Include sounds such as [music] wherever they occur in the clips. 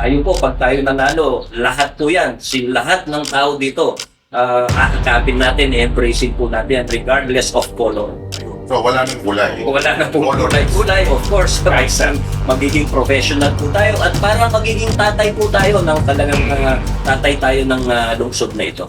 Ayun po, pag tayo nanalo, lahat po yan, si lahat ng tao dito, uh, akakapin natin, embracing po natin regardless of color. So, wala nang kulay. Wala na pong kulay-kulay, of course, [laughs] Raisa. Magiging professional po tayo at para magiging tatay po tayo ng talagang uh, tatay tayo ng uh, lungsod na ito.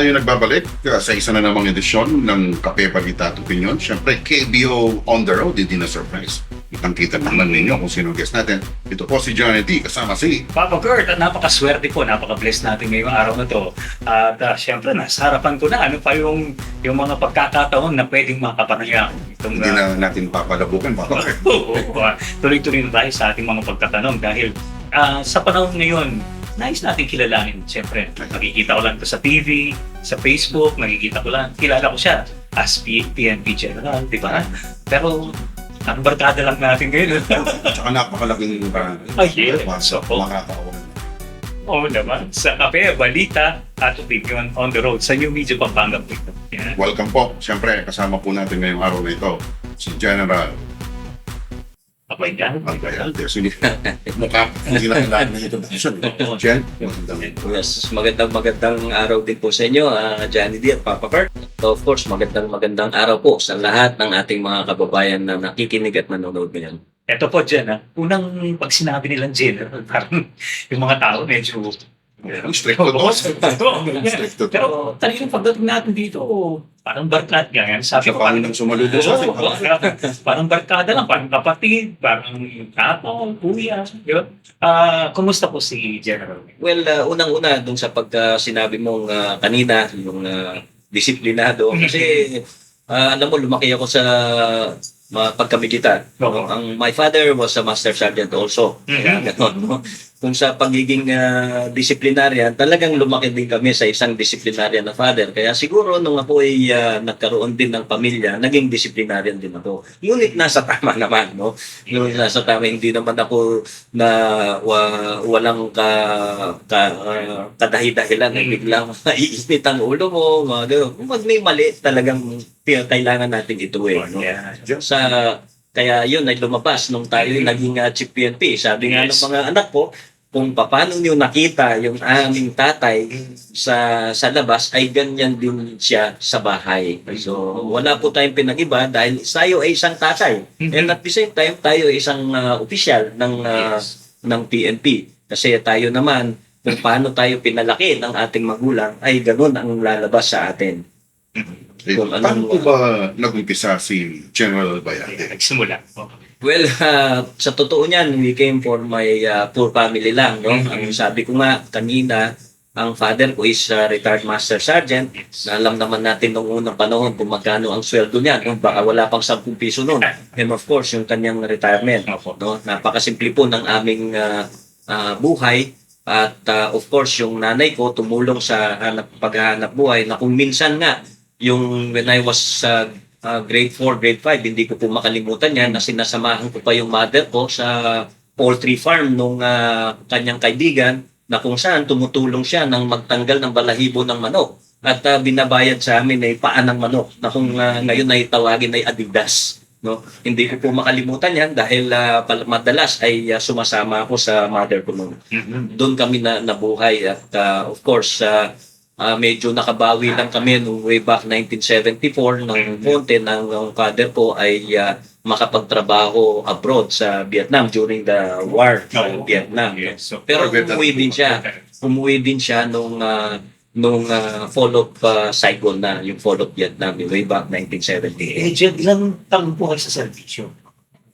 Tayo nagbabalik uh, sa isa na namang edisyon ng Kape Balita at Opinion. Siyempre, KBO on the road, hindi na surprise. Kitang-kita naman ninyo kung sino guest natin. Ito po si Johnny D, kasama si Papa Kurt, at napakaswerte po, napaka-bless natin ngayong araw na to. At uh, syempre, nasa harapan ko na ano pa yung, yung mga pagkakataon na pwedeng makapanayam. Itong, hindi ah, na natin papalabukan. Baka [laughs] Oo, ah, tuloy-tuloy na tayo sa ating mga pagtatanong dahil ah, sa panahon ngayon, nais natin kilalanin. Siyempre, nakikita ko lang ito sa TV, sa Facebook, nakikita ko lang, kilala ko siya as PNP General, di ba? Pero, ang barkada lang natin ngayon. Tsaka napakalaking uh, Ay, yes. so, Oo. makakaulan. Oo naman, sa kape, balita, at opinion on the road sa New Media Pampanga. Yan. Welcome po. Siyempre, kasama po natin ngayong araw na ito si General Abay ka. Albayalde. Sige. Mukha, hindi na kailangan na introduction. Jen, magandang Yes, magandang magandang araw din po sa inyo, ah, Johnny D at Papa Kurt. So, of course, magandang magandang araw po sa lahat ng ating mga kababayan na nakikinig at nanonood ngayon. Ito po dyan, ha? unang pag sinabi nilang General, [laughs] parang yung mga tao medyo... Ang stricto to. Oo. Stricto to. Pero talagang pagdating natin dito, parang barkad nga yan. Sabi Siya ko, pa parang, ang sumaludo sa atin. Oo, parang barkada lang, parang kapatid, parang tato, kuya. Di ba? Ah, kumusta po si General? Well, ah, unang-una dun sa pagka sinabi mong ah, kanina, yung ah, disiplinado, [laughs] kasi ah, alam mo, lumaki ako sa mga pagkamilitar. Oo. Ang my father was a master sergeant also. Kaya Mhm. ganon, no? Kung sa pagiging uh, disiplinaryan, talagang lumaki din kami sa isang disiplinaryan na father. Kaya siguro nung ako ay ah, nagkaroon din ng pamilya, naging disiplinaryan din ako. Ngunit nasa tama [laughs] naman, no? Ngunit nasa tama, hindi naman ako na wa- walang ka, ka, ah, kadahi-dahilan na biglang maiinit [laughs] ang ulo mo, mga. Kung may mali, talagang kailangan natin ituwi. No? Yeah. sa kaya yun ay lumabas nung tayo Mhm. naging uh, chief PNP. Sabi nga ng Yes. mga anak ko, kung paano niyo nakita yung aming tatay sa sa labas ay ganyan din siya sa bahay. So wala po tayong pinag-iba dahil tayo ay isang tatay. Mhm. And at the same time tayo ay isang uh, opisyal ng uh, Yes. ng PNP. Kasi tayo naman kung paano tayo pinalaki ng ating magulang ay ganun ang lalabas sa atin. Eh, Kung anong- Paano po ba nag-umpisa si General Albayalde? Nagsimula. Well, uh, [laughs] sa totoo niyan, we came for my uh, poor family lang. No? Mhm. Ang sabi ko nga kanina, ang father ko is uh, retired master sergeant. Na alam naman natin noong unang panahon kung magkano ang sweldo niya. No? Baka wala pang 10 piso noon. And of course, yung kanyang retirement. No? Napakasimple po ng aming uh, uh, buhay. At uh, of course, yung nanay ko tumulong sa hanap, paghahanap buhay na kung minsan nga, yung when I was uh, uh, grade 4, grade 5, hindi ko po makalimutan yan na sinasamahan ko pa yung mother ko sa poultry farm nung uh, kanyang kaibigan na kung saan tumutulong siya ng magtanggal ng balahibo ng manok. At uh, binabayad sa amin ay paan ng manok na kung uh, ngayon ay tawagin ay adidas no? Hindi ko po makalimutan yan dahil uh, madalas ay uh, sumasama ako sa mother ko noon. Mhm. doon kami na nabuhay at uh, of course uh, uh, medyo nakabawi lang kami nung way back 1974 ng konti ng ng father ko ay uh, makapagtrabaho abroad sa Vietnam during the war sa Oo. Vietnam. Yes. So, Pero umuwi din siya. Umuwi din siya nung uh, nung uh, fall of uh, Saigon na, yung fall of Vietnam, yung way back 1978. Eh, Jed, ilang taon po kayo sa servisyo?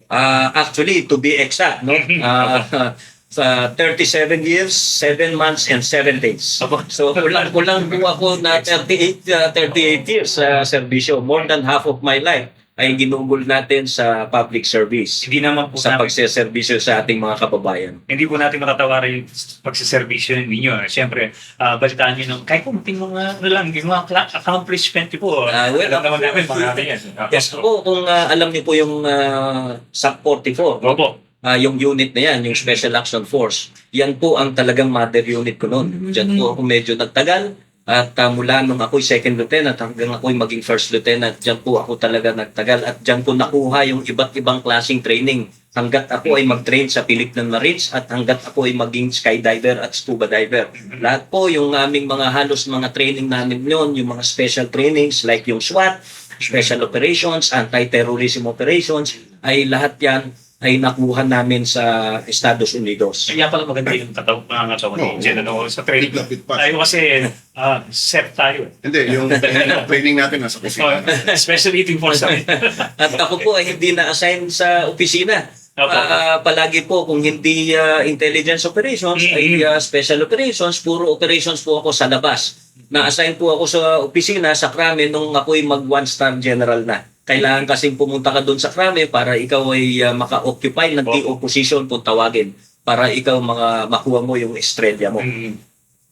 Uh, actually, to be exact, no? Uh, [laughs] sa 37 years, 7 months, and 7 days. So, kulang, kulang po ako na 38, uh, 38 years sa serbisyo. More than half of my life ay ginugol natin sa public service Hindi naman po sa namin, pagseserbisyo sa ating mga kababayan. hindi po natin matatawaran yung pagsiservisyo ninyo. Siyempre, ah, balitaan nyo ng kahit kunting mga, ano lang, yung mga accomplishment po. Ah, well, alam naman namin, marami yan. Yes, ako kung ah, alam niyo po yung uh, SAP 44, Opo. Ah, yung unit na yan, yung Special Action Force, yan po ang talagang mother unit ko noon. Diyan po ako medyo nagtagal at ah, mula nung ako'y second lieutenant hanggang ako'y maging first lieutenant, diyan po ako talaga nagtagal at diyan ko nakuha yung iba't ibang klaseng training hanggat ako ay mag-train sa Philippine Marines at hanggat ako ay maging skydiver at scuba diver. Lahat po yung aming mga halos mga training namin noon, yung mga special trainings like yung SWAT, Special Operations, Anti-Terrorism Operations, ay lahat yan ay nakuha namin sa Estados Unidos. Kaya pala maganda yung kataw, mga katawan ni Jen, ano, sa training. Lapit pa. Tayo kasi, ah, set tayo. eh. Hindi, yung [laughs] training natin nasa kusina. special eating force namin. [laughs] At ako po ay hindi na-assign sa opisina. Opo. Ah, palagi po kung hindi ah, intelligence operations Mhm. ay ah, special operations, puro operations po ako sa labas. Na-assign po ako sa opisina sa Krame nung ako'y mag one star general na. Kailangan kasing pumunta ka doon sa Krame para ikaw ay ah, maka-occupy ng TO position kung tawagin para ikaw mga makuha mo yung estrella mo. Mm.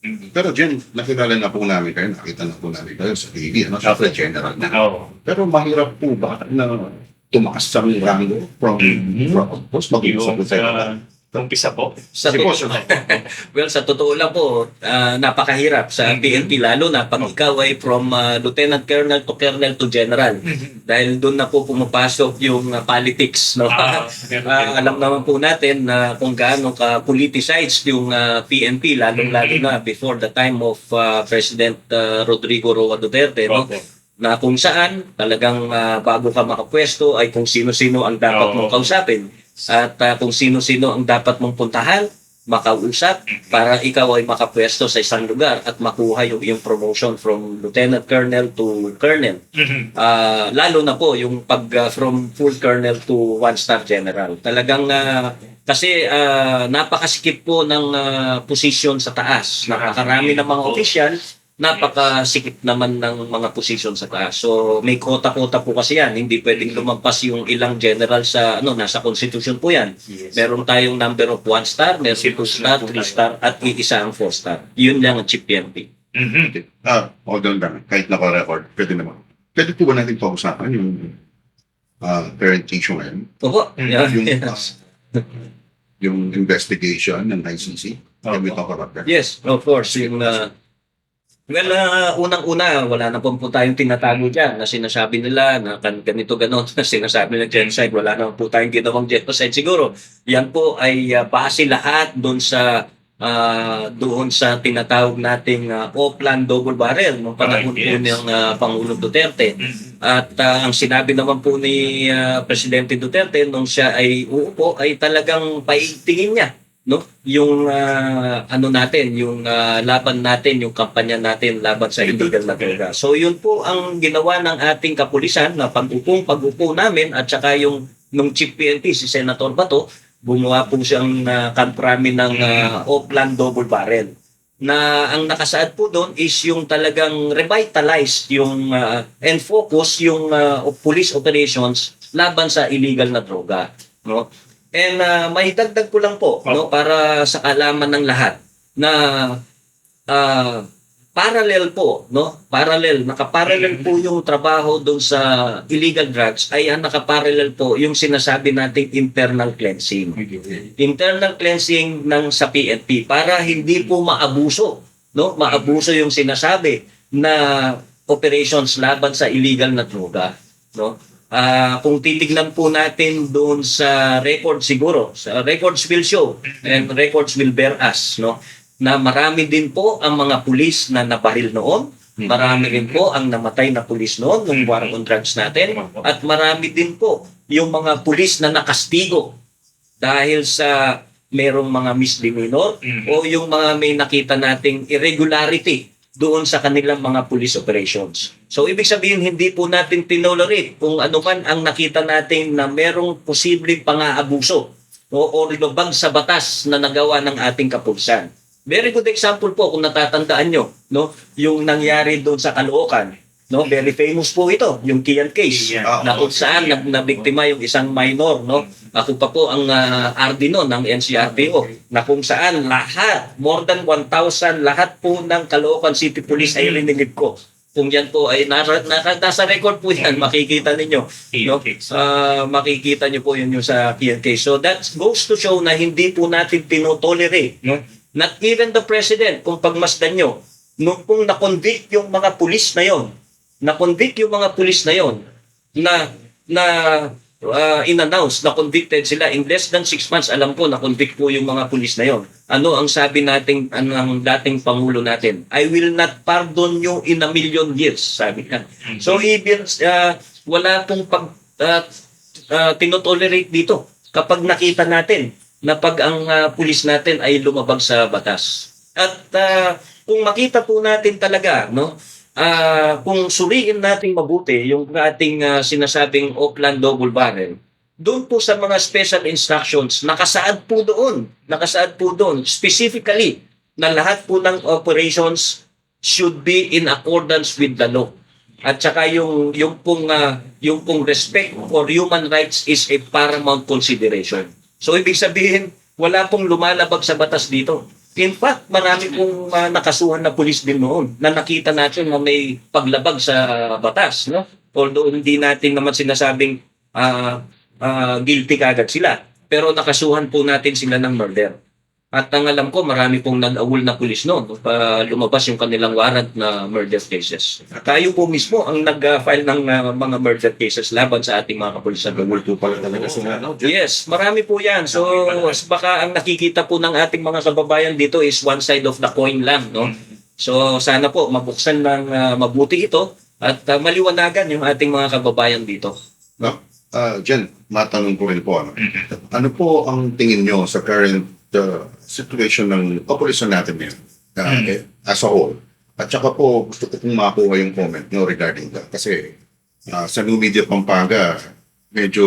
Mm. Pero Jen, nakilala na po namin kayo, nakita na po namin kayo sa TV, ano? Sa general na. Oo. Pero mahirap po ba na tumakas sa rango from, Mhm. from post maging sa uh, umpisa po. Sa Si Boss, [laughs] Well, sa totoo lang po, ah, napakahirap sa. PNP lalo na pag ikaw ay from ah, Lieutenant Colonel to Colonel to General. Dahil doon na po pumapasok yung ah, politics. No? Ah, [laughs] Ah, alam naman po natin na kung gaano ka politicized yung ah, PNP lalong-lalo na before the time of ah, President ah, Rodrigo Roa Duterte. No? Na kung saan talagang ah, bago ka makapwesto ay kung sino-sino ang dapat mong kausapin at ah, kung sino-sino ang dapat mong puntahan, makausap para ikaw ay makapwesto sa isang lugar at makuha yung, yung promotion from lieutenant colonel to colonel. Ah, lalo na po yung pag ah, from full colonel to one star general. Talagang ah, kasi ah, napakasikip po ng ah, position sa taas. Napakarami ng mga official, napakasikip naman ng mga position sa taas. So may kota-kota po kasi yan. Hindi pwedeng lumampas yung ilang general sa ano nasa constitution po yan. Meron tayong number of one star, meron two star, three star, at iisa ang four star. Yun lang ang chip PNP. Mhm. Ah, hold on lang. Kahit naka-record, pwede naman. Pwede po ba natin pag-usapan yung ah, parentation ngayon? Opo. Mm, Yeah, yung, yes. ah, yung investigation ng ICC? Can we talk about that? Yes, of course. Yung, uh, well, uh, unang-una, wala na po po tayong tinatago dyan na sinasabi nila na kan ganito ganon na [laughs] sinasabi ng genocide. Wala na po tayong ginawang genocide. Siguro, yan po ay uh, base lahat doon sa uh, doon sa tinatawag nating uh, Oplan double barrel nung panahon Right, po yes. ng uh, Pangulong Duterte. Mhm. At uh, ang sinabi naman po ni uh, Presidente Duterte nung siya ay uupo ay talagang paigtingin niya no? Yung uh, ano natin yung uh, laban natin yung kampanya natin laban sa illegal na droga. So yun po ang ginawa ng ating kapulisan na pag-upong pag-upo namin at saka yung nung chief PNP si Senator Bato gumawa po siyang uh, kamprami ng uh, Oplan double barrel. Na ang nakasaad po doon is yung talagang revitalized yung uh, and focus yung uh, police operations laban sa illegal na droga. No and uh, may dagdag ko lang po no para sa kalaman ng lahat na uh, parallel po no parallel nakaparallel po yung trabaho doon sa illegal drugs ay ang nakaparallel po yung sinasabi nating internal cleansing. Internal cleansing ng sa PNP para hindi po maabuso no maabuso yung sinasabi na operations laban sa illegal na droga no Ah, kung titignan po natin doon sa record siguro sa records will show and records will bear us no na marami din po ang mga pulis na nabaril noon marami rin po ang namatay na pulis noon nung war on drugs natin at marami din po yung mga pulis na nakastigo dahil sa merong mga misdemeanor Mhm. o yung mga may nakita nating irregularity doon sa kanilang mga police operations. So ibig sabihin hindi po natin tinolerate kung ano man ang nakita natin na merong posibleng pang-aabuso o, o sa batas na nagawa ng ating kapulisan. Very good example po kung natatandaan nyo, no? yung nangyari doon sa Caloocan No, very famous po ito, yung Kian case. Kian. Ah, na kung saan na, nabiktima yung isang minor, no? Ako pa po ang uh, RD no, ng NCRPO, na kung saan lahat, more than 1,000, lahat po ng Caloocan City Police ay rinigid ko. Kung yan po ay nasa, nasa, nasa record po yan, makikita ninyo. No? Ah, makikita niyo po yun yung sa Kian case. So that goes to show na hindi po natin tinotolerate. No? Not even the president, kung pagmasdan nyo, nung pong na-convict yung mga pulis na yon, na-convict yung mga pulis na yon, na na uh, in-announce na convicted sila in less than six months, alam ko na convict po yung mga pulis na yon. Ano ang sabi nating ano ang dating pangulo natin? I will not pardon you in a million years, sabi niya. So even uh, wala pong pag uh, uh, tinotolerate dito kapag nakita natin na pag ang uh, pulis natin ay lumabag sa batas. At uh, kung makita po natin talaga, no, ah kung suriin natin mabuti yung ating ah, sinasabing Oakland double barrel, doon po sa mga special instructions, nakasaad po doon, nakasaad po doon, specifically, na lahat po ng operations should be in accordance with the law. At saka yung yung pong ah, yung pong respect for human rights is a paramount consideration. So ibig sabihin, wala pong lumalabag sa batas dito. In fact, marami pong ah, nakasuhan na pulis din noon na nakita natin na may paglabag sa batas, no? Although hindi natin naman sinasabing ah, ah, guilty kagad sila, pero nakasuhan po natin sila ng murder. At ang alam ko, marami pong nag-awol na pulis noon pa lumabas yung kanilang warrant na murder cases. Tayo po mismo ang nag-file ng ah, mga murder cases laban sa ating mga kapulisan. Multo pala talaga sila, no? Yes, marami po yan. So, baka ang nakikita po ng ating mga kababayan dito is one side of the coin lang, no? So, sana po mabuksan ng ah, mabuti ito at ah, maliwanagan yung ating mga kababayan dito. No? Ah, Jen, matanong ko rin po, ano? ano po ang tingin nyo sa current uh, situation ng population natin ngayon ah, Mm. eh, as a whole? At saka po, gusto ko pong makuha yung comment nyo regarding that. Kasi ah, sa New Media Pampanga, medyo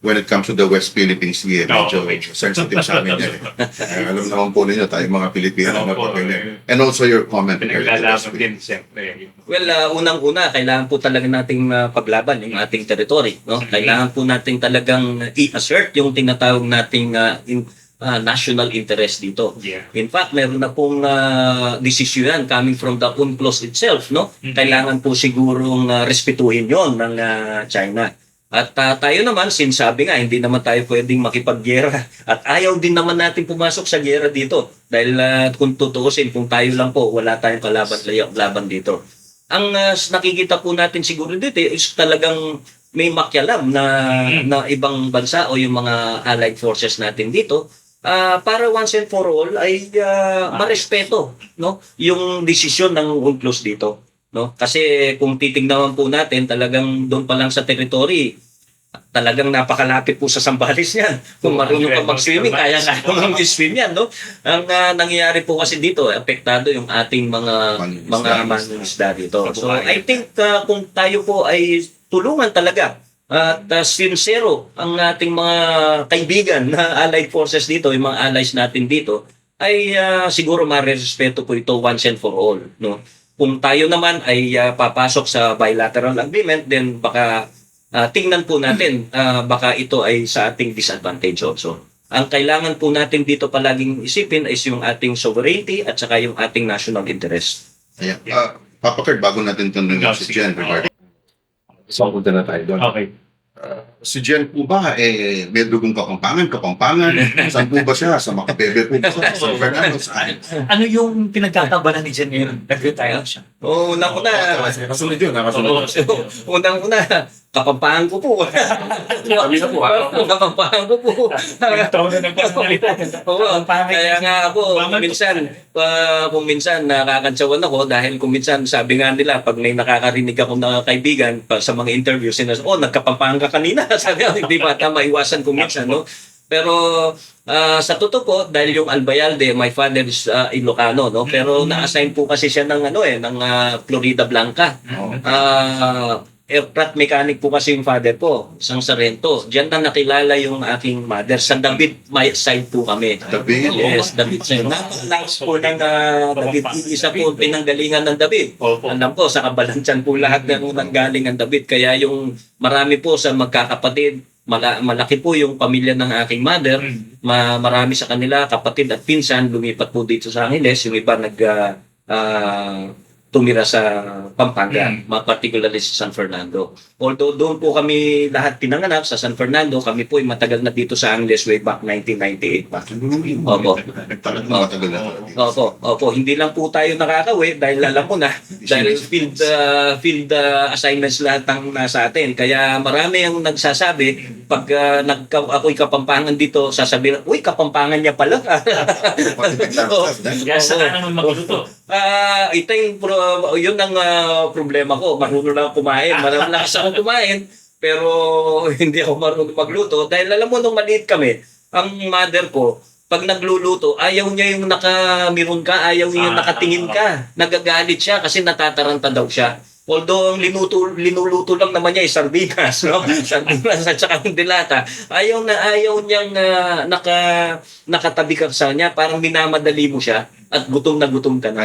when it comes to the West Philippines Sea, medyo Oo, medyo. sensitive sa amin yan. Eh. Eh, [laughs] alam naman po ninyo, tayo mga Pilipino na Opo, ganyan. And also your comment the Pinaglalaban din, siyempre. Well, ah, unang-una, kailangan po talaga nating ah, paglaban yung ating territory. No? Kailangan po nating talagang i-assert yung tinatawag nating ah, in- ah, national interest dito. Yeah. In fact, meron na pong uh, desisyon coming from the UNCLOS itself, no? Mhm. Kailangan po sigurong ah, respetuhin yon ng ah, China. At ah, tayo naman, sinasabi nga, hindi naman tayo pwedeng makipaggera. [laughs] At ayaw din naman natin pumasok sa gera dito. Dahil ah, kung tutuusin, kung tayo lang po, wala tayong kalaban, laban dito. Ang ah, nakikita po natin siguro dito is talagang may makialam na, Mhm. na ibang bansa o yung mga allied forces natin dito ah, para once and for all ay ah, marespeto no yung desisyon ng UNCLOS dito no kasi kung titingnan po natin talagang doon pa lang sa territory talagang napakalapit po sa Sambales yan. Kung marunong ka mag-swimming, kaya naman mag-swim yan, no? Ang ah, nangyayari po kasi dito, apektado yung ating mga mga mangingisda dito. So. I think ah, kung tayo po ay tulungan talaga at uh, sincero ang ating mga kaibigan na allied forces dito, yung mga allies natin dito, ay ah, siguro marespeto po ito once and for all. No? Kung tayo naman ay ah, papasok sa bilateral agreement, then baka ah, tingnan po natin, ah, baka ito ay sa ating disadvantage also. Ang kailangan po natin dito palaging isipin is yung ating sovereignty at saka yung ating national interest. Ayan. Ah, Papa Kurt, bago natin tanongin Yeah, si. Jen regarding So, punta na tayo doon. Okay. Si Jen po ba, eh, may dugong kapampangan, kapampangan? Saan po ba siya? Sa Makabebe po ba? Sa San [laughs] Fernando? Saan? Ano yung pinagkakabalan ni Jen ngayon? Nag-retire siya. Oh, unang-una, Nakasunod yun, nakasunod. unang-una, kapampahan ko po. Kami na po, ah. kapampahan ko po. Taon na nagkasalita. Oo, kaya nga ako, minsan, uh, kung minsan nakakantsawan ako dahil kung minsan sabi nga nila, pag may nakakarinig ako na kaibigan pa sa mga interview, sinas, oh, nagkapampahan ka kanina. [laughs] sabi ko, hindi ba tama iwasan kung minsan, no? Pero ah, sa totoo po, dahil yung Albayalde, my father is ah, Ilocano, no? Pero na-assign po kasi siya ng ano eh, ng ah, Florida Blanca. Oo. Ah, aircraft mechanic po kasi yung father ko, isang sarento. Diyan na nakilala yung aking mother. Sa David my side po kami. David? Yes, David side. Napakalakas po ng uh, David. Isa po pinanggalingan ng David. Alam po, sa kabalansan po lahat ng nanggaling ang David. Kaya yung marami po sa magkakapatid, mala- malaki po yung pamilya ng aking mother. Mm. Ma- marami sa kanila, kapatid at pinsan, lumipat po dito sa Angeles. Yung iba nag ah, ah, tumira sa Pampanga, Mm. mga particularly sa San Fernando. Although doon po kami lahat pinanganak sa San Fernando, kami po ay matagal na dito sa Angeles way back 1998 pa. Opo. Opo, opo, hindi lang po tayo nakakawi dahil alam mo na [laughs] dahil field uh, field uh, assignments lahat ang nasa atin. Kaya marami ang nagsasabi pag uh, nagka, ako'y kapampangan dito, sasabihin, uy, kapampangan niya pala. [laughs] Kaya saan naman magluto? Ah, ito yung pro- yun ang ah, problema ko. Marunong lang kumain. Malakas ako kumain. Pero [laughs] hindi ako marunong magluto. Dahil alam mo, nung maliit kami, ang mother ko, pag nagluluto, ayaw niya yung nakamiron ka, ayaw niya yung Ah, nakatingin ka. Nagagalit siya kasi natataranta daw siya. Although ang linuto, linuluto lang naman niya ay sardinas, no? [laughs] sardinas at saka dilata. Ayaw na ayaw niyang ah, naka, nakatabi ka sa niya, parang minamadali mo siya at gutom na gutom ka na.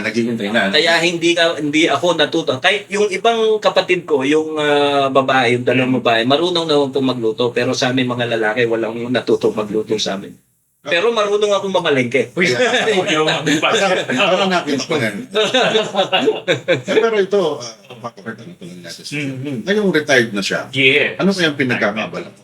Na. Kaya hindi ka hindi ako natuto. Kahit yung ibang kapatid ko, yung ah, babae, yung dalawang babae, marunong naman po magluto. Pero sa amin mga lalaki, walang natuto magluto sa amin. Pero marunong ako mamalengke. Uy, [laughs] yung ko yan. [laughs] Eh, Pero ito, uh, pakakarta na lang natin. Ngayong retired na siya, Yeah. ano kaya ang pinagkakabala mo?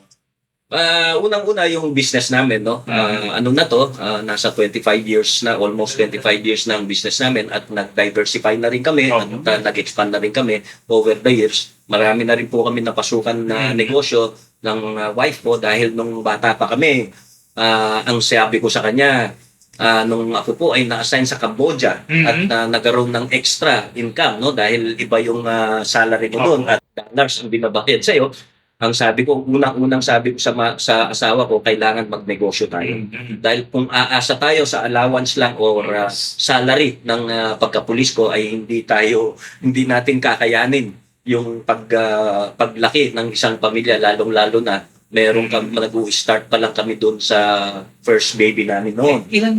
Ah, unang-una yung business namin, no? Ah, ano na to? Ah, nasa 25 years na, almost 25 years na ang business namin at nag-diversify na rin kami at ah, nag-expand na rin kami over the years. Marami na rin po kami napasukan na Mm. negosyo ng ah, wife ko dahil nung bata pa kami, ah, ang sabi ko sa kanya, ah, nung ako po ay na-assign sa Cambodia Mhm. at ah, nagkaroon ng extra income, no? Dahil iba yung ah, salary mo doon at dollars ang binabakid sa'yo. Ang sabi ko, unang-unang sabi ko sa, ma- sa asawa ko, kailangan magnegosyo tayo. Mhm. Dahil kung aasa tayo sa allowance lang or uh, salary ng uh, pagkapulis ko ay hindi tayo, hindi natin kakayanin yung pag, uh, paglaki ng isang pamilya, lalong-lalo na meron kami, nag-start pa lang kami doon sa first baby namin noon. Ilan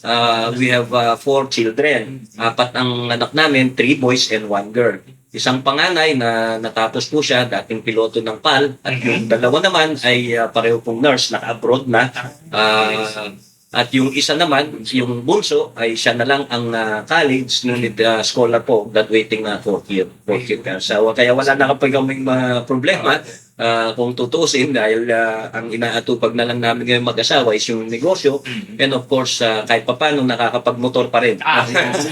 Uh, we have uh, four children. Apat ang anak namin, three boys and one girl. Isang panganay na natapos po siya, dating piloto ng PAL. At yung dalawa naman ay uh, pareho pong nurse, naka-abroad na. Uh, at yung isa naman, yung bunso, ay siya na lang ang uh, college, ngunit uh, scholar po, graduating na fourth year. Fourth year. So, kaya wala na kapag kaming mga problema. Uh, kung tutusin, dahil uh, ang inaatupag na lang namin ngayon mag-asawa is yung negosyo. And of course, uh, kahit pa paano, nakakapag-motor pa rin. Ah, yes.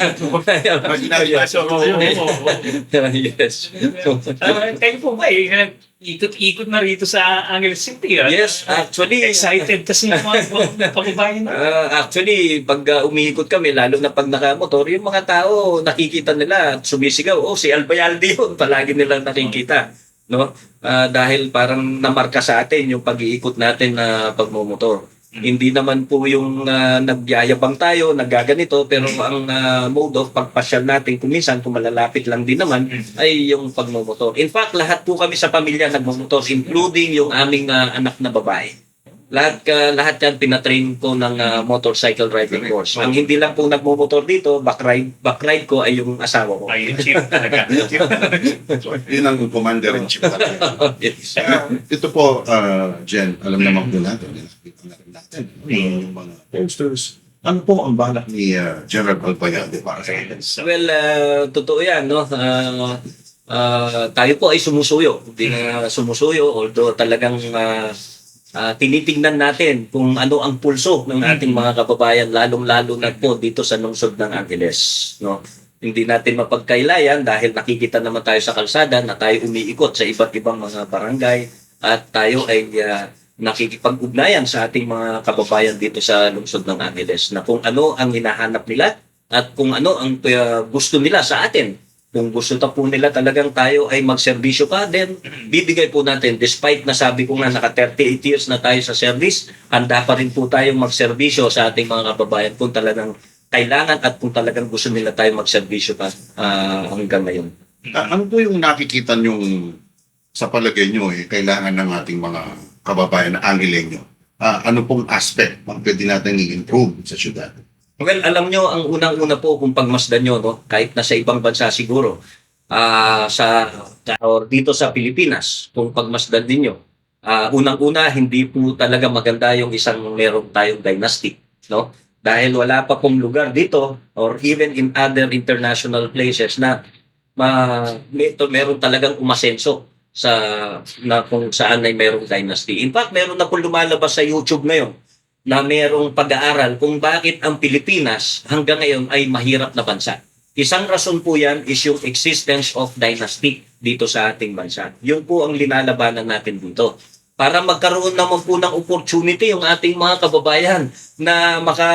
so. Ah, kayo po ba eh, ikot-ikot na rito sa Angeles City. ah. yes, actually, Excited kasi yung mga kababayan na. Uh, actually, pag uh, umiikot kami, lalo na pag nakamotor, yung mga tao nakikita nila at sumisigaw, oh, si Albayalde yun, [laughs] palagi nilang nakikita. No? Ah, dahil parang namarka sa atin yung pag-iikot natin na pagmumotor. Hindi naman po yung uh, nagyayabang tayo, nagaganito, pero ang ah, mode of pagpasyal natin, kung minsan, kung malalapit lang din naman, ay yung pagmumotor. In fact, lahat po kami sa pamilya nagmumotor, including yung aming ah, anak na babae. Lahat ka lahat yan pinatrain ko ng ah, motorcycle riding course. Ang hindi lang po nagmumotor dito, back ride, back ride ko ay yung asawa ko. Ay, cheap talaga. [laughs] Cheap. [laughs] Yun ang commander-in-chief talaga. [laughs] Yes. Ah, ito po, ah, Jen, alam naman po natin, nakikita na rin natin yung mga posters. Ano po ang balak ni ah, General Albayalde para sa atin? Well, ah, totoo yan, no? Ah, ah, tayo po ay sumusuyo. Hindi na sumusuyo, although talagang ah, ah, tinitingnan natin kung ano ang pulso ng ating mga kababayan, lalong-lalo na po dito sa lungsod ng Angeles. No? Hindi natin mapagkailayan dahil nakikita naman tayo sa kalsada na tayo umiikot sa iba't ibang mga barangay at tayo ay ah, nakikipag-ugnayan sa ating mga kababayan dito sa lungsod ng Angeles na kung ano ang hinahanap nila at kung ano ang uh, gusto nila sa atin. Kung gusto ta po nila talagang tayo ay magserbisyo pa, then bibigay po natin. Despite na sabi ko nga naka 38 years na tayo sa service, handa pa rin po tayong magserbisyo sa ating mga kababayan kung talagang kailangan at kung talagang gusto nila tayo magserbisyo pa ah, hanggang ngayon. Ah, ano po yung nakikita nyong sa palagay nyo eh, kailangan ng ating mga kababayan na Angileño? Ah, ano pong aspect ang pwede natin i-improve sa syudad? Well, alam nyo, ang unang-una po kung pagmasdan nyo, no, kahit na sa ibang bansa siguro, ah sa or dito sa Pilipinas, kung pagmasdan ninyo, ah unang-una, hindi po talaga maganda yung isang meron tayong dynasty. No? Dahil wala pa pong lugar dito or even in other international places na ma, may, meron talagang umasenso sa na kung saan ay merong dynasty. In fact, meron na po lumalabas sa YouTube ngayon na merong pag-aaral kung bakit ang Pilipinas hanggang ngayon ay mahirap na bansa. Isang rason po yan is yung existence of dynasty dito sa ating bansa. Yun po ang linalabanan natin dito. Para magkaroon naman po ng opportunity yung ating mga kababayan na maka,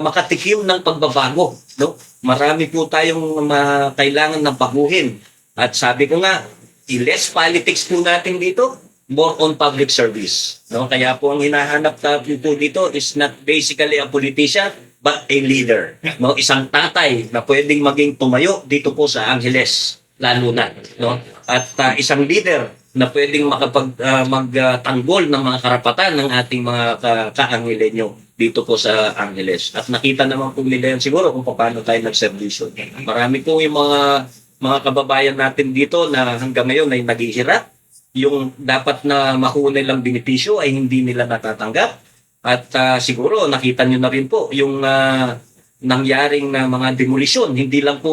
makatikim ng pagbabago. No? Marami po tayong ma- kailangan ng baguhin. At sabi ko nga, i-less politics po natin dito, more on public service. No? Kaya po ang hinahanap natin po dito is not basically a politician, but a leader. No? Isang tatay na pwedeng maging tumayo dito po sa Angeles, lalo na. No? At ah, isang leader na pwedeng makapag ah, magtanggol ng mga karapatan ng ating mga ka- kaangilenyo dito po sa Angeles. At nakita naman po nila yan siguro kung paano tayo nagservisyo. Marami po yung mga mga kababayan natin dito na hanggang ngayon ay naghihirap. Yung dapat na makuha nilang benepisyo ay hindi nila natatanggap. At ah, siguro nakita nyo na rin po yung ah, nangyaring na mga demolisyon. Hindi lang po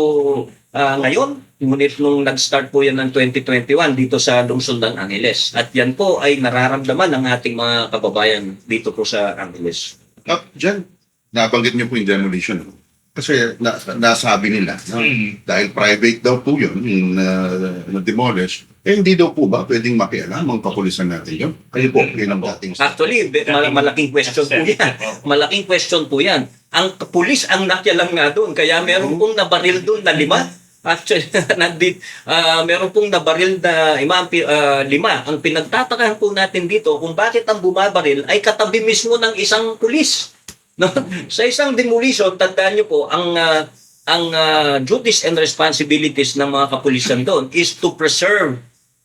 ah, ngayon, ngunit nung nag-start po yan ng 2021 dito sa lungsod ng Angeles. At yan po ay nararamdaman ng ating mga kababayan dito po sa Angeles. Ah, dyan, nabanggit niyo po yung demolition. Kasi na, nasabi nila, no? Mm. dahil private daw po yun, yung uh, na-demolish, eh hindi daw po ba pwedeng makialam ang kapulisan natin yun? Kayo po, yun ang dating Actually, mal- malaking question po yan. Malaking question po yan. Ang pulis ang nakialam nga doon. Kaya meron pong nabaril doon na lima. Actually, [laughs] nandit, ah meron pong nabaril na ima, ang pi- ah, lima. Ang pinagtatakahan po natin dito kung bakit ang bumabaril ay katabi mismo ng isang pulis. No? [laughs] Sa isang demolition, tandaan nyo po, ang ah, ang ah, duties and responsibilities ng mga kapulisan doon is to preserve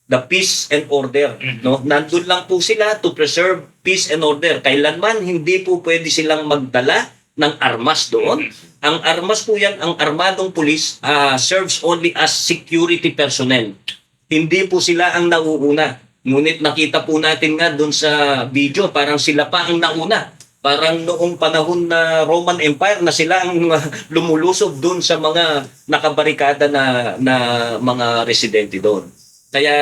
the peace and order. No? Nandun lang po sila to preserve peace and order. Kailanman hindi po pwede silang magdala ng armas doon. Ang armas po yan, ang armadong pulis ah, serves only as security personnel. Hindi po sila ang nauuna. Ngunit nakita po natin nga doon sa video, parang sila pa ang nauna. Parang noong panahon na Roman Empire na sila ang [laughs] lumulusob doon sa mga nakabarikada na, na mga residente doon. Kaya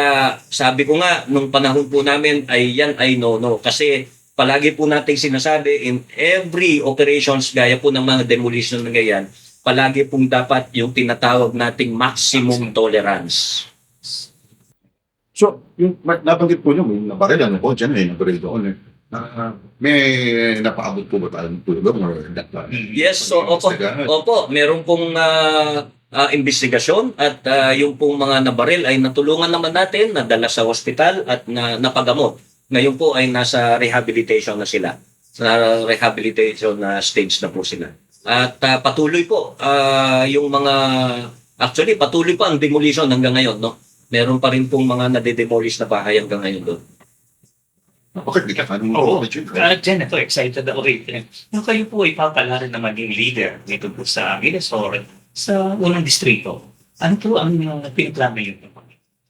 sabi ko nga, nung panahon po namin ay yan ay no-no. Kasi palagi po nating sinasabi in every operations gaya po ng mga demolition na ganyan, palagi pong dapat yung tinatawag nating maximum tolerance. So, yung nabanggit po niyo, may nabaril ano po, dyan eh, nabaril doon eh. Ah, may napaabot po ba tayo ng tulong or that Yes, so opo, opo, meron pong ah, ah, investigasyon at ah, yung pong mga nabaril ay natulungan naman natin, nadala sa hospital at na, napagamot. Ngayon po ay nasa rehabilitation na sila. Sa rehabilitation na stage na po sila. At ah, patuloy po ah, yung mga actually patuloy pa ang demolition hanggang ngayon, no? Meron pa rin pong mga nade-demolish na bahay hanggang ngayon doon. Bakit di ka tanong Oo. mo? Uh, Jen, ito, excited ako rin. Yung kayo po ay papalaran na maging leader dito po sa Angeles or sa unang distrito. Ano po ang uh, pinaplano yun?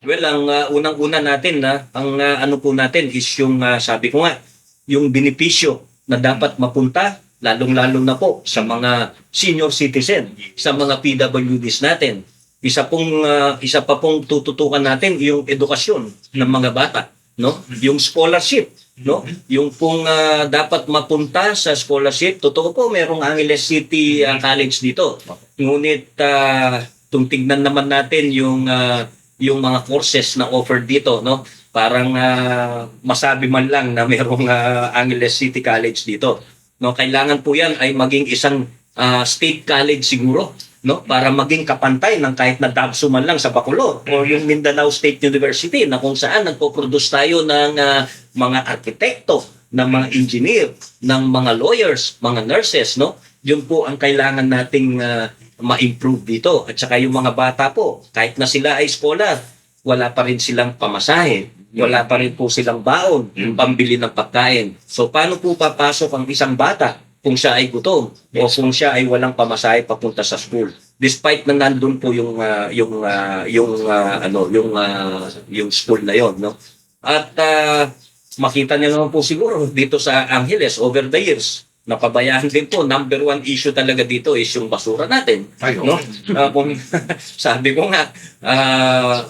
Well, ang uh, unang-una natin na ang uh, ano po natin is yung uh, sabi ko nga, yung benepisyo na dapat mapunta lalong-lalo na po sa mga senior citizen, sa mga PWDs natin. Isa pong uh, isa pa pong tututukan natin yung edukasyon ng mga bata, no? Yung scholarship, no? Yung pong uh, dapat mapunta sa scholarship, totoo po merong Angeles City uh, College dito. Ngunit uh, tung tignan naman natin yung uh, yung mga courses na offered dito, no? Parang ah, masabi man lang na mayroong ah, Angeles City College dito. No, kailangan po 'yan ay maging isang ah, state college siguro, no? Para maging kapantay ng kahit na DABSO man lang sa Bacolod o yung Mindanao State University na kung saan nagpo-produce tayo ng ah, mga arkitekto, ng mga engineer, ng mga lawyers, mga nurses, no? Yun po ang kailangan nating ah, ma-improve dito. At saka yung mga bata po, kahit na sila ay scholar, wala pa rin silang pamasahe. Wala pa rin po silang baon, yung pambili ng pagkain. So paano po papasok ang isang bata kung siya ay gutom o kung siya ay walang pamasahe papunta sa school? Despite na nandun po yung ah, yung ah, yung ah, ano yung ah, yung school na yon, no? At ah, makita niyo naman po siguro dito sa Angeles over the years napabayaan din po. Number one issue talaga dito is yung basura natin Ay, no? Ah, kung [laughs] sabi ko nga ah,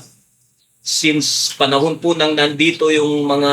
since panahon po nang nandito yung mga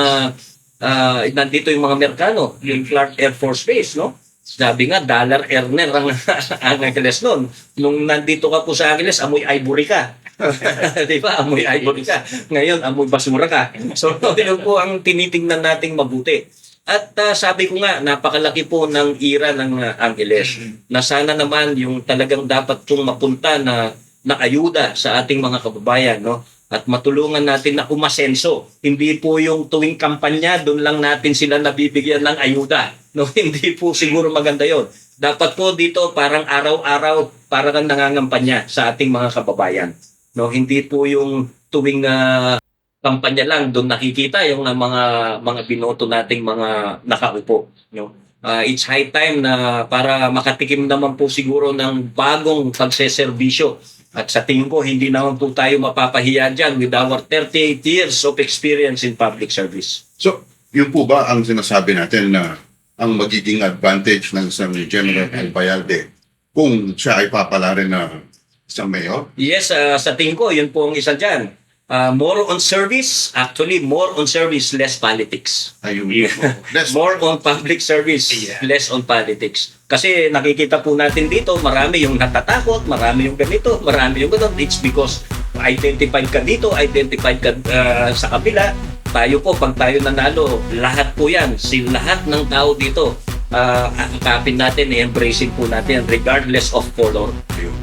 ah, nandito yung mga Amerikano yung Clark Air Force Base no sabi nga dollar earner ang [laughs] ang Angeles noon nung nandito ka po sa Angeles amoy ivory ka. [laughs] Di ba? Amoy ivory ka. Ngayon amoy basura ka. So [laughs] yun po ang tinitingnan nating mabuti. At ah, sabi ko nga, napakalaki po ng ira ng ah, Angeles na sana naman yung talagang dapat pong mapunta na na ayuda sa ating mga kababayan, no? At matulungan natin na umasenso. Hindi po yung tuwing kampanya, doon lang natin sila nabibigyan ng ayuda. [laughs] No, hindi po siguro maganda yon. Dapat po dito parang araw-araw parang nangangampanya sa ating mga kababayan. No, hindi po yung tuwing ah, kampanya lang doon nakikita yung ah, mga mga binoto nating mga nakaupo, no? Ah, it's high time na para makatikim naman po siguro ng bagong pagseserbisyo. At sa tingin ko, hindi naman po tayo mapapahiya dyan with our 38 years of experience in public service. So, yun po ba ang sinasabi natin na ang magiging advantage ng isang General Albayalde kung siya ay papala rin na isang mayor? Yes, ah, sa tingin ko, yun po ang isa dyan. Ah, more on service, actually more on service, less politics. Ayun. [laughs] Let's [laughs] More on public service, Yeah. less on politics. Kasi nakikita po natin dito, marami yung natatakot, marami yung ganito, marami yung ganito. It's because identified ka dito, identified ka ah, sa kabila. Tayo po, pag tayo nanalo, lahat po yan, si lahat ng tao dito, uh, akapin natin, i-embracing po natin regardless of color.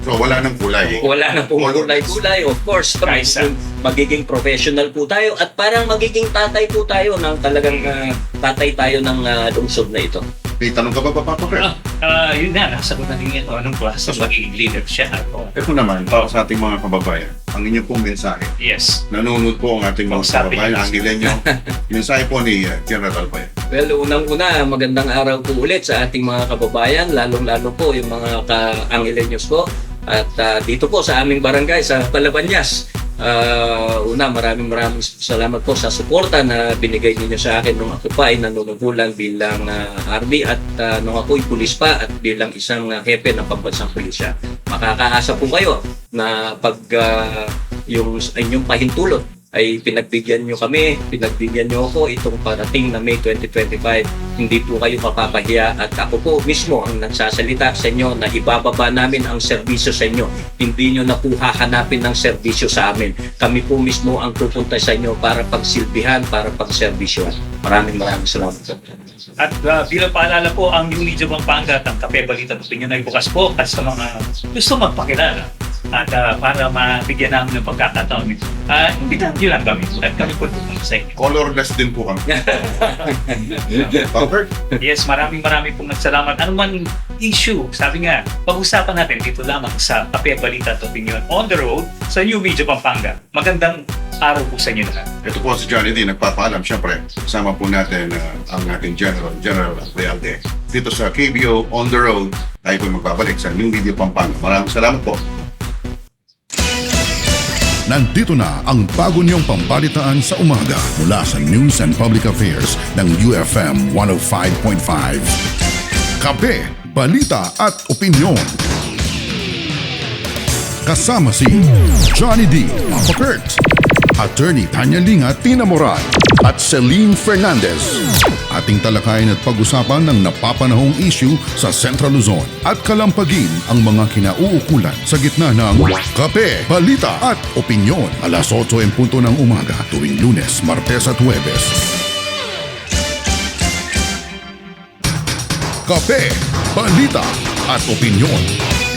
So, wala nang kulay. Wala na pong Color. kulay-kulay. Of course, Kaysa. magiging, magiging professional po tayo at parang magiging tatay po tayo ng talagang ah, tatay tayo ng ah, lungsod na ito. May tanong ka ba, Papa Kurt? Ah, ah, yun na, nasa ko na rin ito. Anong klase ng magiging leader siya? Ako. Ito naman, para sa ating mga kababayan, ang inyong pong mensahe. Yes. Nanonood po ang ating mga kababayan, ang ilenyo. [laughs] mensahe po ni uh, General Albayalde. Well, unang-una, magandang araw po ulit sa ating mga kababayan, lalong-lalo po yung mga ka-Angelenyos po. At ah, dito po sa aming barangay, sa Palabanyas. Ah, una, maraming maraming salamat po sa suporta na binigay ninyo sa akin nung ako pa ay nanunungkulan bilang ah, RB at ah, nung ako'y pulis pa at bilang isang ah, hepe ng pambansang pulisya. Makakaasa po kayo na pag ah, yung inyong pahintulot ay pinagbigyan nyo kami, pinagbigyan nyo ako itong parating na May 2025. Hindi po kayo mapapahiya at ako po mismo ang nagsasalita sa inyo na ibababa namin ang serbisyo sa inyo. Hindi nyo na po hahanapin ng serbisyo sa amin. Kami po mismo ang pupunta sa inyo para pagsilbihan, para pagserbisyohan. Maraming maraming salamat. At ah, bilang paalala po, ang New Media Pampanga at ang Kape Balita Opinion ay bukas po at sa mga gusto magpakilala at ah, para mabigyan namin ng pagkakataon. Uh, imbitahan nyo lang kami at kami po pupunta sa inyo. Colorless din po kami. [laughs] Kurt, Yes, maraming maraming pong nagsalamat. Ano man issue, sabi nga, pag-usapan natin dito lamang sa Kape Balita at Opinion on the road sa New Media Pampanga. Magandang araw po sa inyo lahat. ito po si Johnny D. Nagpapaalam. Siyempre, kasama po natin uh, ang ating General, General Albayalde. Dito sa KBO On The Road, tayo po magbabalik sa New Media Pampanga. Maraming salamat po. Nandito na ang bago niyong pambalitaan sa umaga mula sa News and Public Affairs ng UFM 105.5. Kape, balita at opinyon. Kasama si Johnny D. Papa Attorney Tanya Linga Tina Moran at Celine Fernandez. Ating talakayin at pag-usapan ng napapanahong issue sa Central Luzon at kalampagin ang mga kinauukulan sa gitna ng kape, balita at opinyon. Alas 8 en punto ng umaga tuwing lunes, martes at huwebes. Kape, balita at opinyon.